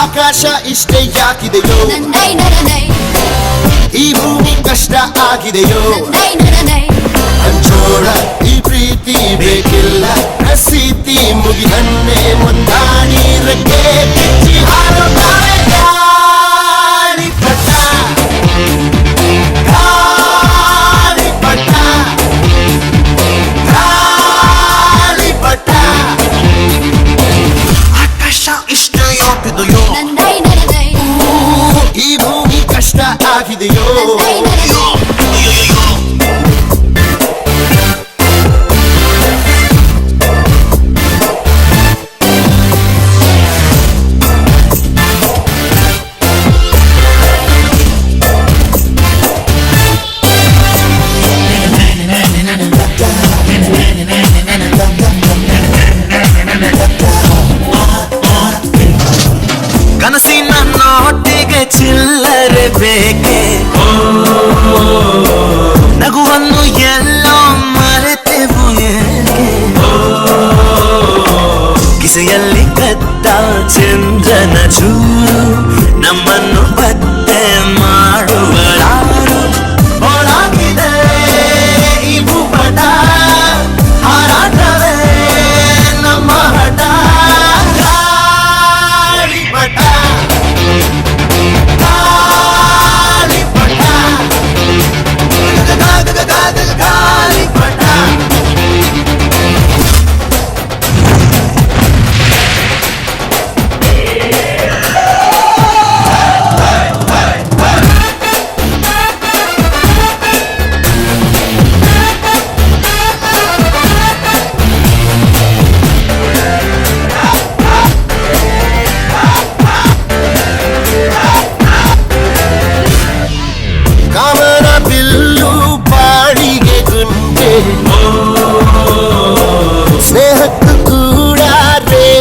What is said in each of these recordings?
ಆಕಾಶ ಇಷ್ಟೇ ಯಾಕಿದೆಯೋ? ಈ ಭೂಮಿ ಕಷ್ಟ ಆಗಿದೆಯೋ? ಅಂಚೋಡ ಈ ಪ್ರೀತಿ ಬೇಕಿಲ್ಲ. ಪ್ರಸಿದ್ಧಿ ಮುಗಿದನ್ನೇ ಮುಂದಾಡಿ ಆಗಿದೆಯೋ ಕಿಸೆಯಲ್ಲಿ ಕದ್ದ ಚಂದ್ರನ ಚೂರು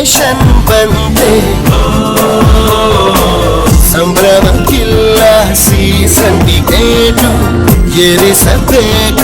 ರೇಷನ್ ಬಂದೆ ಸಂಭ್ರಮಕ್ಕಿಲ್ಲ ಸೀಸಂಡಿಗೇಟು ಎರಿಸಬೇಕು